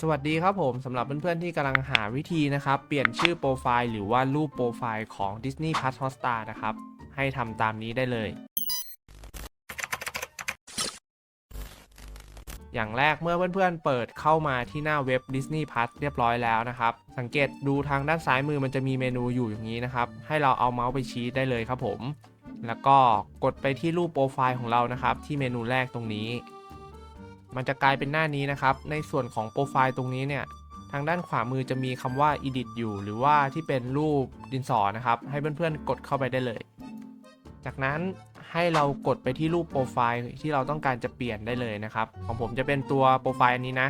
สวัสดีครับผมสำหรับเพื่อนๆที่กำลังหาวิธีนะครับ เปลี่ยนชื่อโปรไฟล์หรือว่ารูปโปรไฟล์ของ Disney Plus Hotstar นะครับ ให้ทำตามนี้ได้เลย อย่างแรกเมื่อเพื่อนๆเปิดเข้ามาที่หน้าเว็บ Disney Plus เรียบร้อยแล้วนะครับ สังเกตดูทางด้านซ้ายมือมันจะมีเมนูอยู่อย่างนี้นะครับ ให้เราเอาเมาส์ไปชี้ได้เลยครับผม แล้วก็กดไปที่รูปโปรไฟล์ของเรานะครับ ที่เมนูแรกตรงนี้ มันจะกลายเป็นหน้านี้นะครับ ในส่วนของโปรไฟล์ตรงนี้เนี่ย ทางด้านขวามือจะมีคำว่า edit อยู่ หรือว่าที่เป็นรูปดินสอนะครับ ให้เพื่อนๆ กดเข้าไปได้เลย จากนั้นให้เรากดไปที่รูปโปรไฟล์ที่เราต้องการจะเปลี่ยนได้เลยนะครับ ของผมจะเป็นตัวโปรไฟล์อันนี้นะ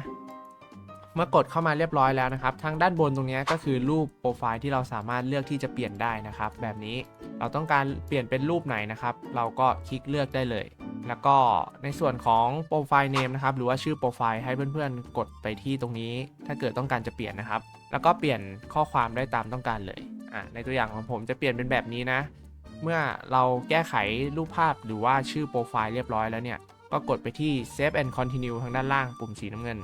เมื่อกดเข้ามาเรียบร้อยแล้วนะครับ ทางด้านบนตรงนี้ก็คือรูปโปรไฟล์ที่เราสามารถเลือกที่จะเปลี่ยนได้นะครับ แบบนี้เราต้องการเปลี่ยนเป็นรูปไหนนะครับ เราก็คลิกเลือกได้เลย แล้วก็ในส่วนของโปรไฟล์เนมนะครับหรือว่าชื่อโปรไฟล์ให้เพื่อนๆ กดไปที่ตรงนี้ ถ้าเกิดต้องการจะเปลี่ยนนะครับ แล้วก็เปลี่ยนข้อความได้ตามต้องการเลยอะในตัวอย่างของผมจะเปลี่ยนเป็นแบบนี้นะ เมื่อเราแก้ไขรูปภาพหรือว่าชื่อโปรไฟล์เรียบร้อยแล้วเนี่ย ก็กดไปที่ Save and Continue ทางด้านล่างปุ่มสีน้ำเงิน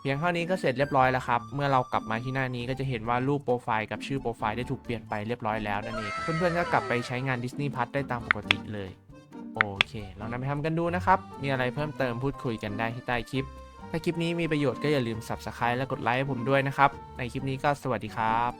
เพียงเท่านี้ก็เสร็จเรียบร้อยแล้วครับ เมื่อเรากลับมาที่หน้านี้ก็จะเห็นว่ารูปโปรไฟล์กับชื่อโปรไฟล์ได้ถูกเปลี่ยนไปเรียบร้อยแล้วนั่นเอง เพื่อนๆก็กลับไปใช้งาน Disney Plus ได้ตามปกติเลย โอเคลองนำไปทำกันดูนะครับ มีอะไรเพิ่มเติมพูดคุยกันได้ที่ใต้คลิป ถ้าคลิปนี้มีประโยชน์ก็อย่าลืม Subscribe และกดไลค์ให้ผมด้วยนะครับ ในคลิปนี้ก็สวัสดีครับ